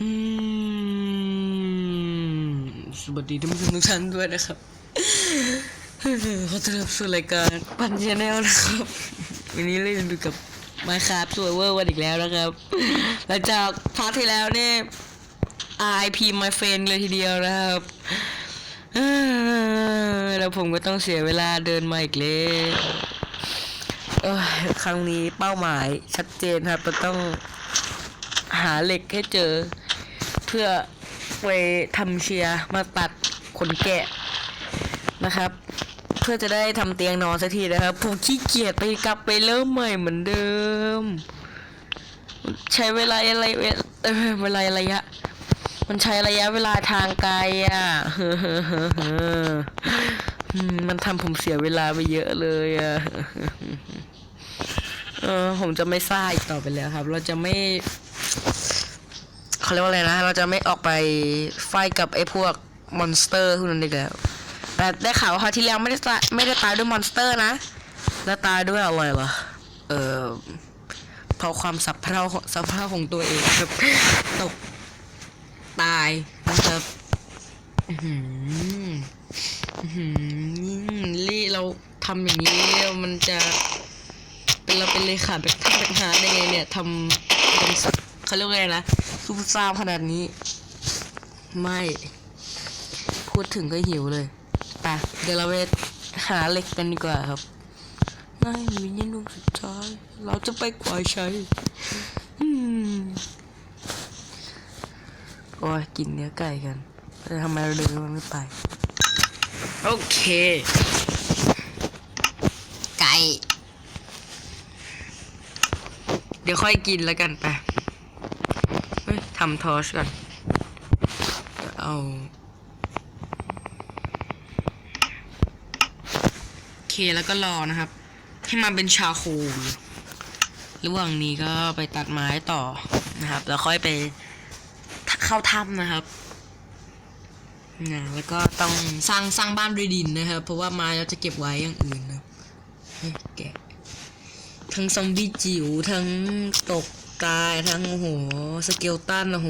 อืมสวัสดีท่านผู้ชมทุกท่านด้วยนะครับขอต้อนรับสู่รายการปันชาแนลนะครับ วันนี้เล่นดูกับมาคาบสวยเวอร์วันอีกแล้วนะครับ หลังจากพาร์ทที่แล้วเนี่ย RIP my friend เลยทีเดียวนะครับแล้วผมก็ต้องเสียเวลาเดินมาอีกแล้วเอ้ยครั้งนี้เป้าหมายชัดเจนครับเราต้องหาเหล็กให้เจอ พื่อไปทำเชียร์มาตัดขนแกะนะครับ เพื่อจะได้ทำเตียงนอนสักทีนะครับผมขี้เกียจไปกลับไปเริ่มใหม่เหมือนเดิม ใช้เวลาอะไรเวลเออเวลาระยะ มันใช้ระยะเวลาทางไกลอะเฮ้อเฮ้อเฮ้อเฮ้ออืมมันทำผมเสียเวลาไปเยอะเลยอะเออผมจะไม่ซ่าอีกต่อไปแล้วครับ เราจะไม่ เขาเรียกว่าอะไรนะ เราจะไม่ออกไปไฟกับไอ้พวกมอนสเตอร์พวกนั้นอีกแล้วแต่ได้ข่าวว่าคราวที่แล้วไม่ได้ตายไม่ได้ตายด้วยมอนสเตอร์นะแล้วตายด้วยอะไรเหรอเออเพราะความสับเพร่าสับเพร่าของตัวเองครับตกตายนะครับหืออื้อหือลี่เราทำอย่างนี้มันจะเป็นเราเป็นเลขาแบบท่านเป็นหาได้ไงเนี่ยทำเขาเรียกว่าไงนะ ซูเปซาขนาดนี้ ไม่ พูดถึงก็หิวเลยไปเดี๋ยวเราไปหาเหล็กกันดีกว่าครับนายมีเงินดวงสุดท้าย เราจะไปกวายชัยโอ้ยกินเนื้อไก่กันแต่ทำไมเราเดินมันไม่ไป โอเค ไก่ เดี๋ยวค่อยกินแล้วกันไปำทอชก่อนเดี๋ยวเอาโอเคแล้วก็รอนะครับ ให้มันเป็นชาโคลระหว่างนี้ก็ไปตัดไม้ต่อนะครับ แล้วค่อยไปเข้าถ้ำนะครับนะแล้วก็ต้องสร้างสร้างบ้านด้วยดินนะครับ เพราะว่าไม้เราจะเก็บไว้อย่างอื่นนะแกะทั้งซอมบี้จิ๋วทั้งตกายทั้งโอ้โหสเกลตันโอ้โห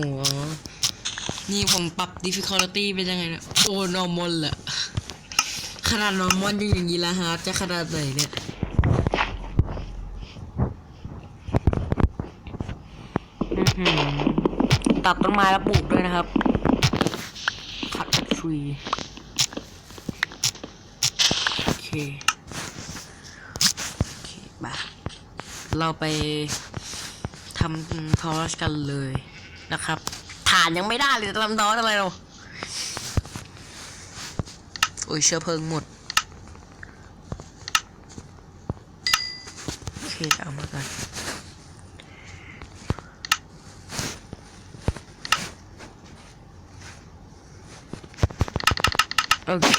นี่ผมปรับ difficulty เป็นยังไงเนี่ยโอ้ normal แหละขนาด normal ยังอย่างนี้ละฮาร์จะขนาดไหนเนี่ยตัดต้นไม้แล้วปลูกด้วยนะครับขัดทรีโอเค โอเค มา เราไปำทอร์ชกันเลยนะครับ ฐานยังไม่ได้เลยจะทำทอร์ชอะไรเราโอ้ยเชื้อเพลิงหมด โอเคเอามากันโอเค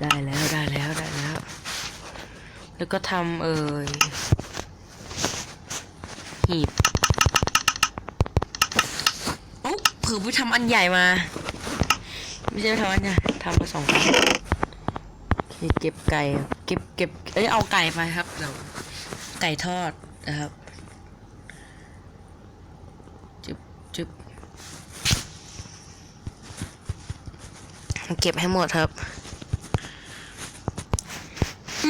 ได้แล้วได้แล้วได้แล้ว แล้วก็ทำเอ่ย หีบโอ้เผื่อไปทำอันใหญ่มา ไม่ใช่ไปทำอันใหญ่ทำมาสองอันโอเคเก็บไก่ เก็บเก็บเอ้ยเอาไก่ไปครับเดี๋ยวไก่ทอดนะครับจึบจึบเก็บให้หมดครับ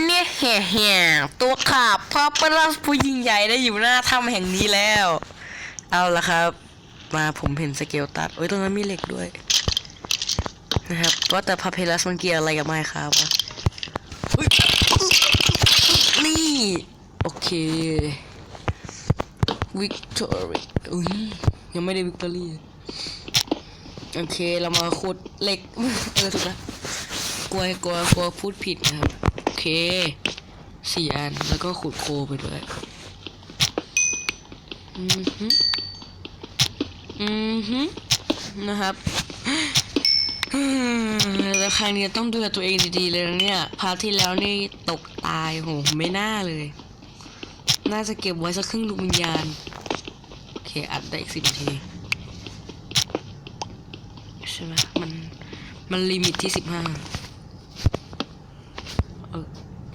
เนี่ยแห่แห่ตัวขาบพอปลัสผู้ยิ่งใหญ่ได้อยู่หน้าถ้ำแห่งนี้แล้ว เอาละครับ มาผมเห็นสเกลตัดโอ้ยตรงนั้นมีเหล็กด้วย นะครับว่าแต่พาเพลัสมันเกี่ยวอะไรกับไมค์ครับวะนี่โอเควิกตอรี่อุ้ยยังไม่ได้วิกตอรี่โอเค เรามาขุดเหล็ก เออถูกแล้วกลัวกลัวกลัวพูดผิดนะครับ เคสี่อันแล้วก็ขุดโคไปด้วยอือฮึอือฮึนะครับแล้วครั้งนี้ต้องดูแลตัวเองดีๆเลยนะเนี่ย พาร์ทที่แล้วนี่ตกตายโหไม่น่าเลย น่าจะเก็บไว้สักครึ่งดวงวิญญาณ โอเค อัดได้อีกสิบนาที ใช่ไหมมัน มันลิมิตที่สิบห้า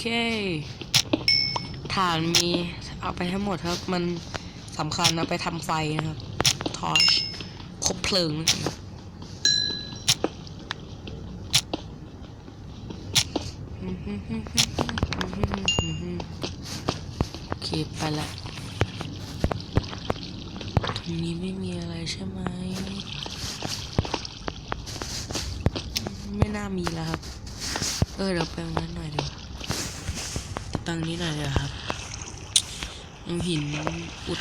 เคฐานมีเอาไปให้หมดครับ มันสำคัญนะไปทำไฟนะครับ ทอชคบเพลิงเองโอเคไปละตรงนี้ไม่มีอะไรใช่ไหม ไม่น่ามีแล้วครับ เออเดี๋ยวไปตรงนั้นหน่อยดี ตรงนี้หน่อยเดี๋ยครับเอาหินอุด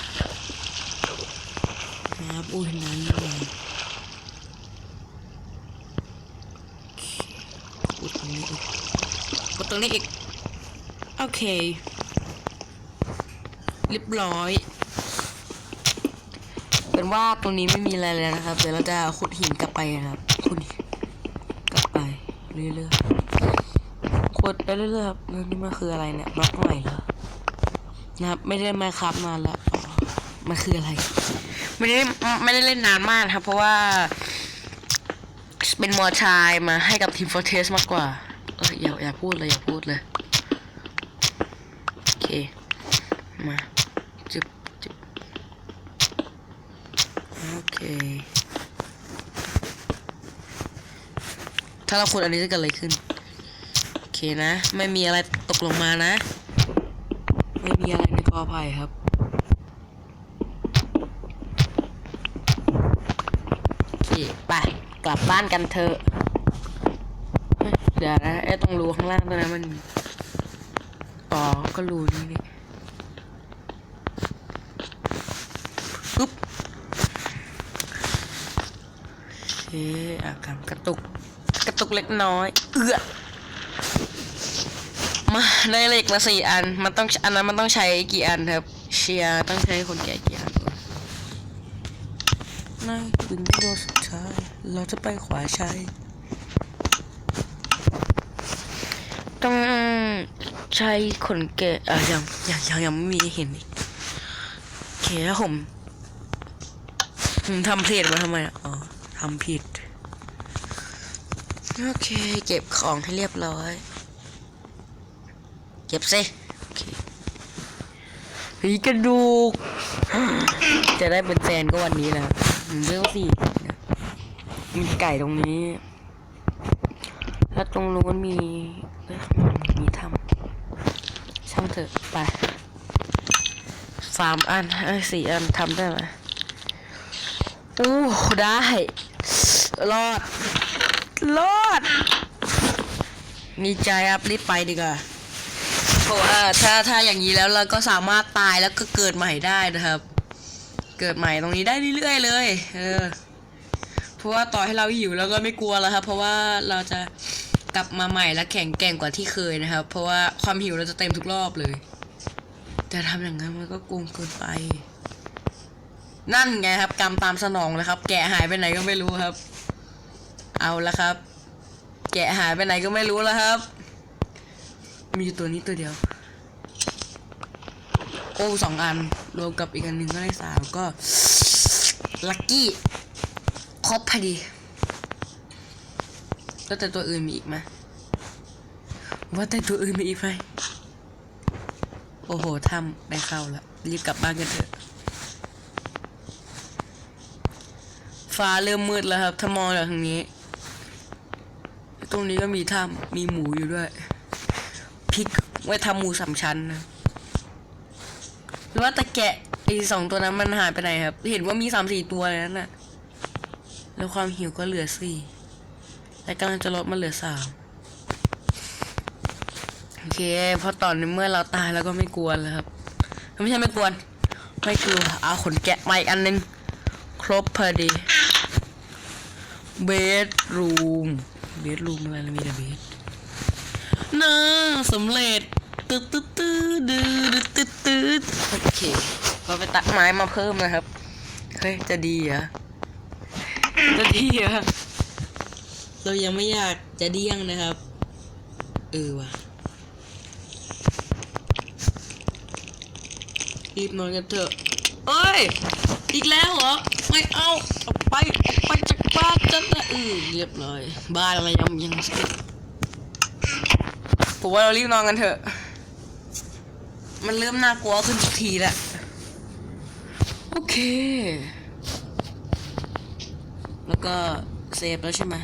นะครับอุดหินนั้นเลยอุดตรงนี้อีกอุดตรงนี้อีก โอเคเรียบร้อย เป็นว่าตรงนี้ไม่มีอะไรแล้วนะครับ เดี๋ยวเราจะขุดหินกลับไปนะครับขุดหินกลับไปเรื่อยๆ ขุดไปเรื่อยๆครับนี่มันคืออะไรเนี่ยบล็อกใหม่เหรอนะครับ ไม่ได้มาครับนาแล้วมันคืออะไร ไม่ได้ไม่ได้เล่นนานมากครับ เพราะว่าเป็นมอชายมาให้กับทีมฟอร์เทสมากกว่า เอออย่าอย่าพูดเลยอย่าพูดเลย โอเค มาจึบจึบโอเค ถ้าเราขุดอันนี้จะเกิดอะไรขึ้น เคนะ ไม่มีอะไรตกลงมานะ ไม่มีอะไรในกอไผ่ครับ โอเค ไป กลับบ้านกันเถอะเดี๋ยวนะไอ้ตรงรูข้างล่างตรงนั้นมันมีอ๋อก็รูนี่นี่ปึ๊บโอเคอากามกระตุก กระตุกเล็กน้อย เอื้อ มาได้เหล็กมาสี่อัน มันต้องอันนั้นมันต้องใช้กี่อันครับ เชียร์ต้องใช้คนแก่กี่อันก่อนนั่นคือไม่โดสุดท้าย เราจะไปขวาชัยต้องใช้คนแก่อะยังยังยังยังไม่มีเห็นอีกโอเคแล้วผมผมทำเพลทมาทำไมอะอ๋อทำผิด โอเค เก็บของให้เรียบร้อย ก็บสิโอเคเฮ้ยกระดูก จะได้เป็นแฟนก็วันนี้แหละเรื่องสี่มีไก่ตรงนี้ แล้วตรงนู้นมีมีทำช่างเถอะไปสามอันเอ้สี่อันทำได้ไหมอู้ได้ รอด รอด มีใจครับรีบไปดีกว่า เพราะว่าถ้าถ้าอย่างนี้แล้วเราก็สามารถตายแล้วก็เกิดใหม่ได้นะครับ เกิดใหม่ตรงนี้ได้เรื่อยๆเลย เออ เพราะว่าต่อให้เราหิวแล้วก็ไม่กลัวแล้วครับ เพราะว่าเราจะกลับมาใหม่และแข็งแกร่งกว่าที่เคยนะครับ เพราะว่าความหิวเราจะเต็มทุกรอบเลย แต่ทำอย่างนั้นมันก็โกงเกินไป นั่นไงครับกรรมตามสนองเลยครับ แกะหายไปไหนก็ไม่รู้ครับ เอาละครับ แกะหายไปไหนก็ไม่รู้แล้วครับ มีอยู่ตัวนี้ตัวเดียว โอ้สองอันรวมกับอีกอันหนึ่งก็ได้สามก็ลัคกี้ครบพอดีแล้วแต่ตัวอื่นมีอีกไหมว่าแต่ตัวอื่นมีอีกไหมโอ้โหทำได้เข้าล้วรีบกลับบ้านกันเถอะฟ้าเริ่มมืดแล้วครับ ถ้ามองจากทางนี้ ตรงนี้ก็มีถ้ำมีหมูอยู่ด้วย พริกไว้ทำหมูสามชั้นนะหรือว่าตะแกะไอสองตัวนั้นมันหายไปไหนครับ เห็นว่ามีสามสี่ตัวเลยนั่นน่ะ แล้วความหิวก็เหลือสี่และกำลังจะลดมาเหลือสามโอเคเพราะตอนนี้เมื่อเราตายแล้วก็ไม่กลัวแล้วครับ ไม่ใช่ไม่กลัวไม่กลัวเอาขนแกะมาอีกอันนึง ครบพอดีเบดรูมเบดรูมอะไรมีแต่เบด น่าสำเร็จตึ๊ดตึ๊ดตึ๊ดดืดตึ๊ดตึ๊ดโอเคเราไปตัดไม้มาเพิ่มนะครับ เฮ้ย จะดีเหรอ จะดีเหรอ เรายังไม่อยากจะเดี้ยงนะครับ เออว่ะรีบนอนกันเถอะเอ้ย อีกแล้วเหรอ ไม่เอาออกไปออกไปจากบ้านฉันนะอือเรียบร้อย บ้านอะไรยังยังสิ ผมว่าเรารีบนอนกันเถอะ มันเริ่มน่ากลัวขึ้นทุกทีแล้วโอเค แล้วก็เซฟแล้วใช่ไหม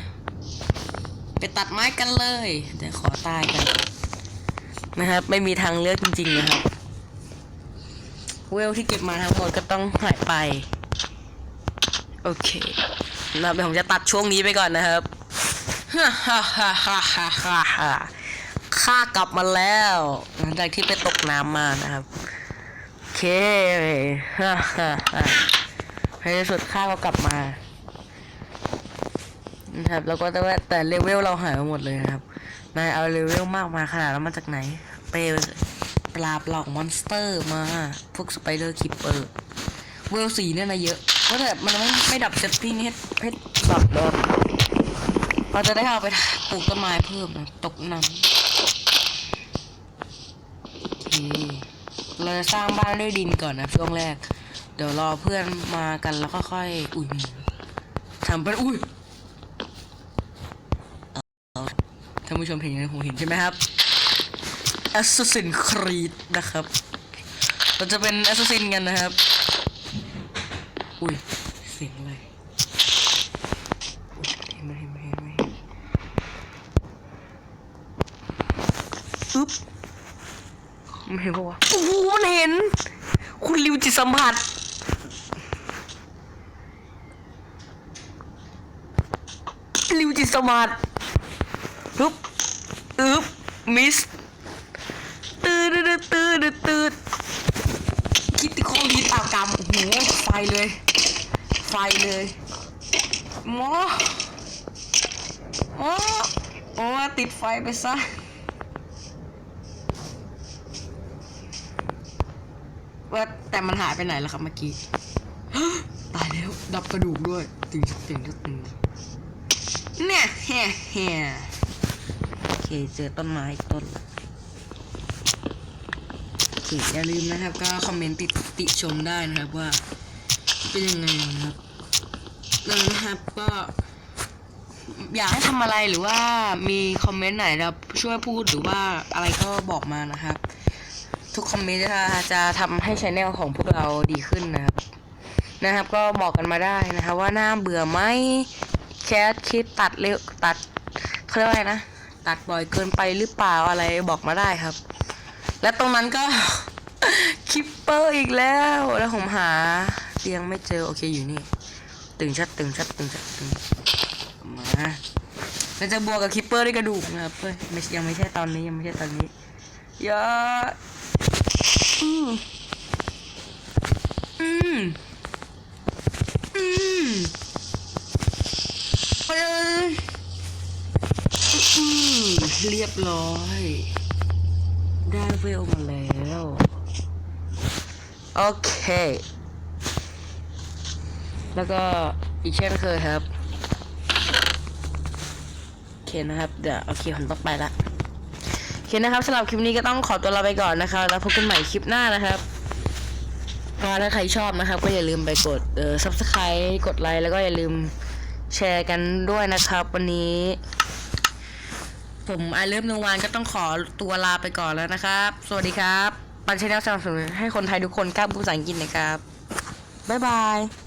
ไปตัดไม้กันเลยเดี๋ยวขอตายกัน นะครับ ไม่มีทางเลือกจริง ๆ นะครับ เวลที่เก็บมาทั้งหมดก็ต้องหายไป โอเคนะครับเดี๋ยวผมจะตัดช่วงนี้ไปก่อนนะครับฮ่าฮ่าฮ่าฮ่าฮ่า ข้ากลับมาแล้วหลังจากที่ไปตกน้ำมานะครับโอเคฮ่าฮ่าฮ่าในที่สุดข้าก็กลับมานะครับแล้วก็แต่ว่าแต่เลเวลเราหายไปหมดเลยนะครับนายเอาเลเวลมากมาขนาดนั้นมาจากไหน ไปปราบหล่ามอนสเตอร์มาพวกสไปเดอร์คิปเปอร์เวลสีเนี่ยนะเยอะก็แต่มันไม่ไม่ดับเซตติ้งให้ให้ดับเดิมเราจะได้เอาไปปลูกต้นไม้เพิ่มนะตกน้ำ เคเราจะสร้างบ้านด้วยดินก่อนนะช่วงแรก เดี๋ยวรอเพื่อนมากันแล้วค่อยอุ้ยทำเป็นอุ้ยท่านผู้ชมเห็นยังผมเห็นใช่ไหมครับ Assassin's Creed นะครับ เราจะเป็น Assassin กันนะครับ อุ้ย เสียงอะไรเห็นไหมเห็นไหมเห็นไหมอึ๊บ มันเห็นปะวะโอ้โหมันเห็น คุณริวจิตสัมผัสริวจิตสัมผัสอึ๊บอึ๊บมิสตืดตืดตืดตืดคิดที่ข้อรีดอากรรมโอ้โหไฟเลย ไฟเลยหมออ๋อโอ้ติดไฟไปซะ ว่า แต่มันหายไปไหนแล้วครับเมื่อกี้ ตายแล้ว ดับกระดูกด้วยตึงตึงตึงตึงเนี่ยแฮ่แฮ่โอเค เจอต้นไม้ต้นโอเคอย่าลืมนะครับ ก็คอมเมนต์ติติชมได้นะครับว่า เป็นยังไงนะครับแล้วนะครับก็อยากให้ทำอะไรหรือว่ามีคอมเมนต์ไหนนะครับช่วยพูดหรือว่าอะไรก็บอกมานะครับ ทุกคอมเมนต์จะจะทำให้ช anel ของพวกเราดีขึ้นนะครับ นะครับ ก็บอกกันมาได้นะครับ ว่าน่าเบื่อไหมแคสคลิปตัดเร็วตัดเขาเรียกว่าอะไรนะตัดบ่อยเกินไปหรือเปล่าอะไรบอกมาได้ครับ และตรงนั้นก็คิปเปอร์อีกแล้วแล้วผมหาเตียงไม่เจอโอเคอยู่นี่ ตึงชัดตึงชัดตึงชัดตึงมาเราจะบวกกับคิปเปอร์ด้วยกระดูกนะครับเฮ้ยยังไม่ใช่ตอนนี้ยังไม่ใช่ตอนนี้อย่าอืม อืมอืมเอ้ยอืมเรียบร้อย ได้เวลมาแล้ว โอเค แล้วก็อีกเช่นเคยครับ โอเคนะครับ เดี๋ยวโอเคผมต้องไปละ เคนะครับสำหรับคลิปนี้ก็ต้องขอตัวลาไปก่อนนะครับ แล้วพบกันใหม่คลิปหน้านะครับถ้าใครชอบนะครับ ก็อย่าลืมไปกดเอ่อ subscribe กดไลค์แล้วก็อย่าลืมแชร์กันด้วยนะครับ วันนี้ ผมไอเลิฟนวานก็ต้องขอตัวลาไปก่อนแล้วนะครับ สวัสดีครับ ปันชแนลสนับสนุนให้คนไทยทุกคนกล้าพูดภาษาอังกฤษนะครับบ๊ายบาย